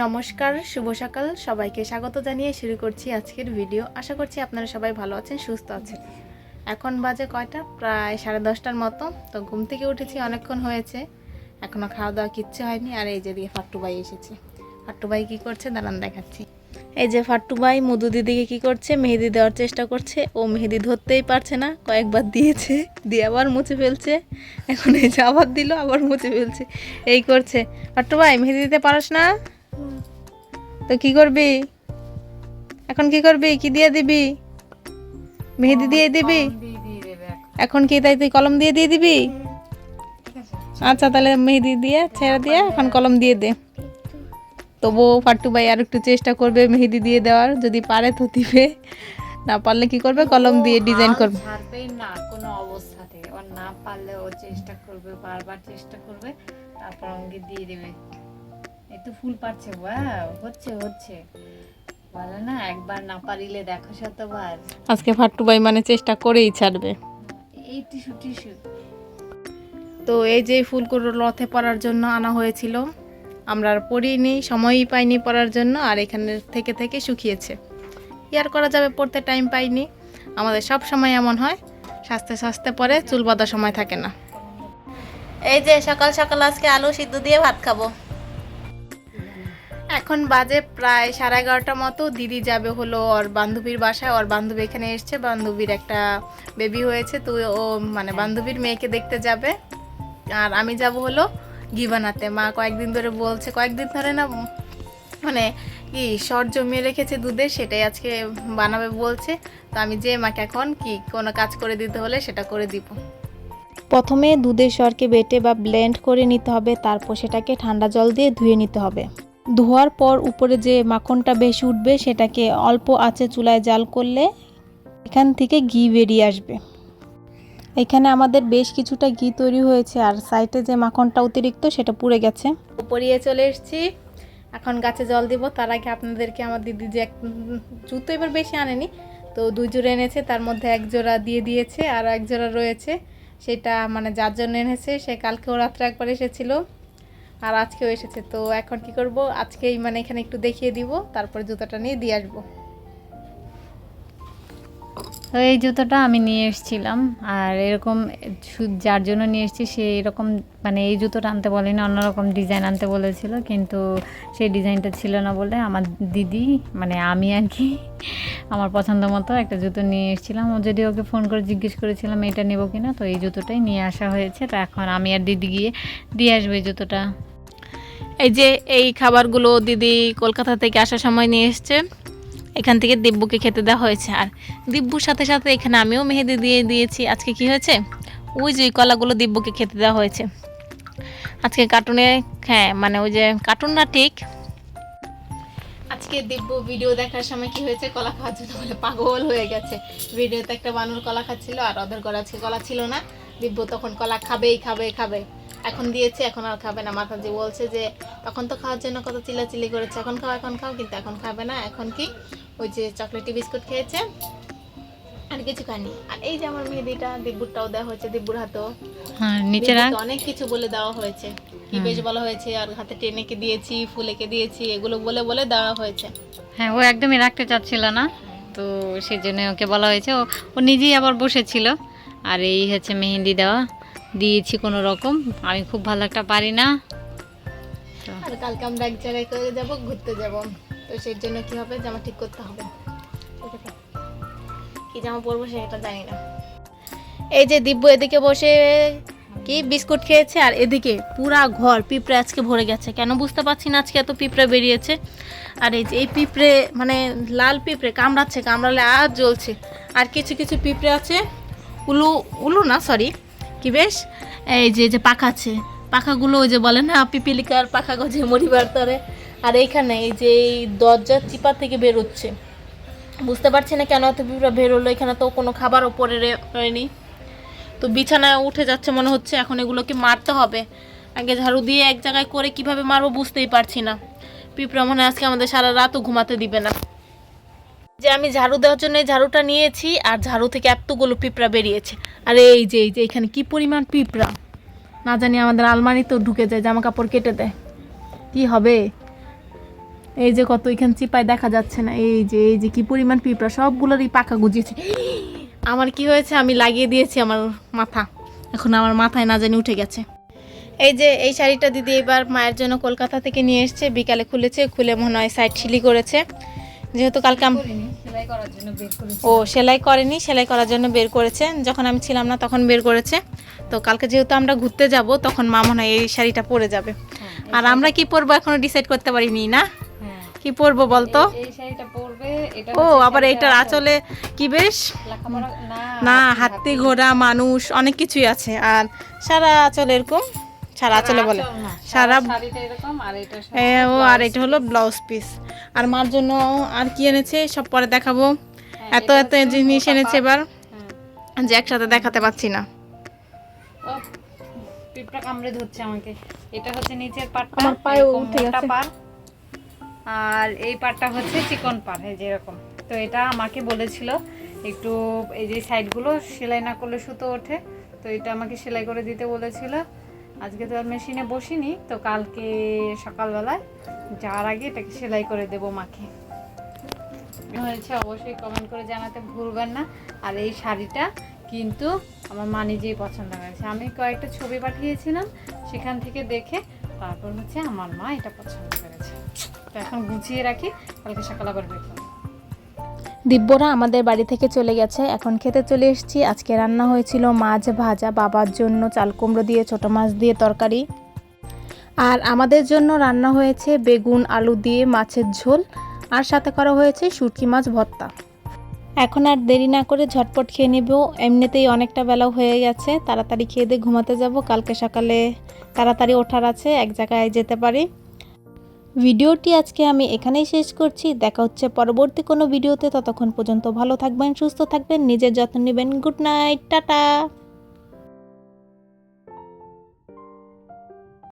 নমস্কার, শুভ সকাল। সবাইকে স্বাগত জানিয়ে শুরু করছি আজকের ভিডিও। আশা করছি আপনারা সবাই ভালো আছেন, সুস্থ আছেন। এখন বাজে কয়টা? প্রায় সাড়ে দশটার মতো। তো ঘুম থেকে উঠেছি, অনেকক্ষণ হয়েছে। এখনও খাওয়া দাওয়া কিচ্ছু হয়নি। আর এই যে দিয়ে ফাট্টুবাই এসেছে। ফাট্টুবাই কী করছে? দাঁড়ান দেখাচ্ছি। এই যে ফাট্টুবাই মধু দিদিকে কী করছে? মেহেদি দেওয়ার চেষ্টা করছে। ও মেহেদি ধরতেই পারছে না। কয়েকবার দিয়েছে, দিয়ে আবার মুছে ফেলছে। এখন এই যে আবার দিল, আবার মুছে ফেলছে। এই করছে। ফাট্টুবাই মেহেদি দিতে পারস না? তো কি করবি? এখন কি করবি? কি দিয়ে দিবি? মেহেদি দিয়ে দিবি? এখন কি তাই তুই কলম দিয়ে দিয়ে দিবি? আচ্ছা তাহলে মেহেদি দিয়ে ছেড়ে দিয়ে এখন কলম দিয়ে দে। তবু ফাট্টু ভাই আর একটু চেষ্টা করবে মেহেদি দিয়ে দেওয়ার। যদি পারে তো দিবে। না পারলে কি করবে? কলম দিয়ে ডিজাইন করবে। না কোনো অবস্থাতে। ওর না পারলে ও চেষ্টা করবে বারবার চেষ্টা করবে তারপর আমাকে দিয়ে দেবে। এই তো ফুল পাচ্ছে ওয়াও হচ্ছে হচ্ছে। বলে না একবার না পারিলে দেখো শতবার। আজকে ফাট্টু ভাই মানে চেষ্টা করেই ছাড়বে। এই টিস্যু টিস্যু। তো এই যে ফুলগুলো লথে পড়ার জন্য আনা হয়েছিল আমরা আর পড়িনি সময়ই পাইনি পড়ার জন্য আর এখানে থেকে থেকে শুকিয়েছে। কি আর করা যাবে পড়তে টাইম পাইনি। আমাদের সব সময় এমন হয় সাজতে সাজতে পরে চুল বাঁধার সময় থাকে না। এই যে সকাল সকাল আজকে আলু সিদ্ধ দিয়ে ভাত খাব। এখন বাজে প্রায় সাড়ে এগারোটা মতো। দিদি যাবে হলো ওর বান্ধবীর বাসায়। ওর বান্ধবী এখানে এসছে। বান্ধবীর একটা বেবি হয়েছে। তো ও মানে বান্ধবীর মেয়েকে দেখতে যাবে। আর আমি যাব হলো গিবানাতে। মা কয়েকদিন ধরে বলছে, কয়েকদিন ধরে না মানে কি শর্ট জমিয়ে রেখেছে দুধে, সেটাই আজকে বানাবে বলছে। তো আমি যে মাকে এখন কি কোনো কাজ করে দিতে হলে সেটা করে দিব। প্রথমে দুধের স্বরকে বেটে বা ব্লেন্ড করে নিতে হবে। তারপর সেটাকে ঠান্ডা জল দিয়ে ধুয়ে নিতে হবে। ধোয়ার পর উপরে যে মাখনটা বেশি উঠবে, সেটাকে অল্প আঁচে চুলায় জাল করলে এখান থেকে ঘি বেরিয়ে আসবে। এখানে আমাদের বেশ কিছুটা ঘি তৈরি হয়েছে, আর সাইডে যে মাখনটা অতিরিক্ত, সেটা পুড়ে গেছে। উপরিয়ে চলে এসেছি। এখন গাছে জল দিব, তার আগে আপনাদেরকে আমার দিদি যে এক জুতো এবার বেশি আনেনি, তো দুই জোড়া এনেছে, তার মধ্যে এক জোড়া দিয়ে দিয়েছে, আর এক জোড়া রয়েছে। সেটা মানে যার জন্য এনেছে, সে কালকেও রাত্রে একবার এসেছিল। আর আজকেও এসেছে, তো এখন কি করব? আজকেই মানে এখানে একটু দেখিয়ে দিব, তারপরে জুতোটা নিয়ে দিয়ে আসব। তো এই জুতোটা আমি নিয়ে এসেছিলাম, আর এরকম যার জন্য নিয়ে এসেছি সে এরকম মানে এই জুতোটা আনতে বলেনি, অন্যরকম ডিজাইন আনতে বলেছিল, কিন্তু সেই ডিজাইনটা ছিল না বলে আমার দিদি মানে আমি আর কি, আমার পছন্দ মতো একটা জুতো নিয়ে এসেছিলাম। ও যদি ওকে ফোন করে জিজ্ঞেস করেছিলাম, এটা নেব কিনা? তো এই জুতোটাই নিয়ে আসা হয়েছে, তো এখন আমি আর দিদি গিয়ে দিয়ে আসব এই জুতোটা। এই যে এই খাবারগুলো দিদি কলকাতা থেকে আসার সময় নিয়ে এসছে, এখান থেকে দিব্যুকে খেতে দেওয়া হয়েছে। আর দিব্যুর সাথে সাথে এখানে আমিও মেহেদি দিয়ে দিয়েছি। আজকে কি হয়েছে? ওই যে কলাগুলো দিব্যুকে খেতে দেওয়া হয়েছে। আজকে কার্টুনে হ্যাঁ মানে ওই যে কার্টুন না ঠিক? আজকে দিব্য ভিডিও দেখার সময় কি হয়েছে? কলা খাওয়ার জন্য বলে পাগল হয়ে গেছে। ভিডিওতে একটা বানর কলা খাচ্ছিল আর ওদের ঘরে আজকে কলা ছিল না। দিব্য তখন কলা খাবেই খাবে খাবে এখন দিয়েছে এখন আর খাবে না। মাতাজি বলছে যে তখন তো খাওয়ার জন্য কত চিল্লাচিল্লি করেছে। এখন খাও এখন খাও কিন্তু এখন খাবে না। এখন কি ওই যে চকলেটি বিস্কুট খেয়েছে আর কিছু খায়নি। আর এই যে আমার মেহেদিটা দিব্যুরটাও দেওয়া হয়েছে দিব্যুর হাতেও। হ্যাঁ নিচে রাখ। অনেক কিছু বলে দেওয়া হয়েছে। কি বেশ বলা হয়েছে আর হাতে টেনেকে দিয়েছি ফুলেকে দিয়েছি এগুলো বলে বলে দেওয়া হয়েছে। হ্যাঁ ও একদমই রাখতে চাচ্ছিল না তো সেই জন্য ওকে বলা হয়েছে। ও ও নিজেই আবার বসেছিল। আর এই হচ্ছে মেহেন্দি দেওয়া। দিয়েছি কোনো রকম। আমি খুব ভালো একটা পারি না। আর কালকে আমরা এক জায়গায় করে যাব, ঘুরতে যাব। তো সেই জন্য কি হবে, জামা ঠিক করতে হবে। কি জামা পরবো সেটা জানি না। এই যে দিব্য এদিকে বসে কি বিস্কুট খেয়েছে, আর এদিকে পুরা ঘর পিঁপড়ে আজকে ভরে গেছে। কেন বুঝতে পারছি না আজকে এত পিঁপড়ে বেরিয়েছে। আর এই যে এই পিঁপড়ে মানে লাল পিঁপড়ে কামড়াচ্ছে, কামড়ালে আর জ্বলছে। আর কিছু কিছু পিঁপড়ে আছে, উলু উলু না সরি কি বেশ? এই যে যে পাখা আছে। পাখাগুলো ওই যে বলে না, পিপিলিকার পাখা গজে মরিবার তরে। আর এইখানে এই যে এই দরজার চিপা থেকে বেরোচ্ছে বুঝতে পারছি না কেন এত পিঁপড়া বেরোলো এখানে তো কোনো খাবার ওপরে রয়নি তো বিছানায় উঠে যাচ্ছে মনে হচ্ছে, এখন এগুলোকে মারতে হবে। আগে ঝাড়ু দিয়ে এক জায়গায় করে কীভাবে মারবো বুঝতেই পারছি না। পিঁপড়া মনে আজকে আমাদের সারা রাতও ঘুমাতে দিবে না। যে আমি ঝাড়ু দেওয়ার জন্য ঝাড়ুটা নিয়েছি আর ঝাড়ু থেকে এতগুলো পিঁপড়া বেরিয়েছে। আর এই যে এই যে, এখানে কি পরিমাণ পিঁপড়া? না জানি আমাদের আলমারিতেও ঢুকে যায় জামা কাপড় কেটে দেয়। কি হবে? এই যে কত এখানে চিপায় দেখা যাচ্ছে না। এই যে এই যে কি পরিমাণ পিঁপড়া, সবগুলোরই পাখা গুজিয়েছে। আমার কি হয়েছে? আমি লাগিয়ে দিয়েছি আমার মাথা। এখন আমার মাথায় না জানি উঠে গেছে। এই যে, এই শাড়িটা দিদি এবার মায়ের জন্য কলকাতা থেকে নিয়ে এসছে। বিকালে খুলেছে, খুলে মনে হয় সাইড সিলি করেছে। যেহেতু কালকে ও সেলাই করেনি সেলাই করার জন্য বের করেছে। যখন আমি ছিলাম না তখন বের করেছে। তো কালকে যেহেতু আমরা ঘুরতে যাব তখন মা মনে হয় এই শাড়িটা পরে যাবে। আর আমরা কি পরবো এখনও ডিসাইড করতে পারিনি না? হ্যাঁ। কি পরবো বলতো? ও আবার এটার আঁচলে কি বেশ? না না হাতি। ঘোড়া মানুষ অনেক কিছুই আছে। আর সারা আঁচলে এরকম? সারা আঁচলে বলে। সারা এটা এ, ও আর এটা হলো ব্লাউজ পিস আর মার জন্য আর কি এনেছে? সব পরে দেখাবো। এত এত জিনিস এনেছে এবার। হ্যাঁ। যে একসাথে দেখাতে পাচ্ছি না। ও পিঁপড়া কামড়ে ধরছে আমাকে। এটা হচ্ছে নিচের পাটটা আমার এরকম উঠে গেছে। পাড় আর এই পাটটা হচ্ছে চিকন পাড় এই যে এরকম। তো এটা আমাকে বলেছিল একটু এই যে সাইডগুলো সেলাই না করলে সুতো ওঠে। তো এটা আমাকে সেলাই করে দিতে বলেছিল। আজকে তো আর মেশিনে বসিনি, তো কালকে সকালবেলায় যাওয়ার আগে এটাকে সেলাই করে দেবো মাকে। হয়েছে অবশ্যই কমেন্ট করে জানাতে ভুলবেন না। আর এই শাড়িটা কিন্তু আমার মা নিজেই পছন্দ করেছে আমি কয়েকটা ছবি পাঠিয়েছিলাম সেখান থেকে দেখে তারপর হচ্ছে আমার মা এটা পছন্দ করেছে। তো এখন গুছিয়ে রাখি, কালকে সকাল আবার বের করব দিব্যরা আমাদের বাড়ি থেকে চলে গেছে। এখন খেতে চলে এসেছি। আজকে রান্না হয়েছিল মাছ ভাজা। বাবার জন্য চাল কুমড়ো দিয়ে, ছোটো মাছ দিয়ে তরকারি। আর আমাদের জন্য রান্না হয়েছে বেগুন, আলু দিয়ে মাছের ঝোল। আর সাথে করা হয়েছে শুটকি মাছ ভর্তা। এখন আর দেরি না করে ঝটপট খেয়ে নেব। এমনিতেই অনেকটা বেলা হয়ে গেছে। তাড়াতাড়ি খেয়ে দিয়ে ঘুমাতে যাব। কালকে সকালে তাড়াতাড়ি ওঠার আছে। এক জায়গায় যেতে পারি। ভিডিওটি আজকে আমি এখানেই শেষ করছি। দেখা হচ্ছে পরবর্তী কোনো ভিডিওতে। ততক্ষণ পর্যন্ত ভালো থাকবেন, সুস্থ থাকবেন, নিজের যত্ন নেবেন। Good night, tata.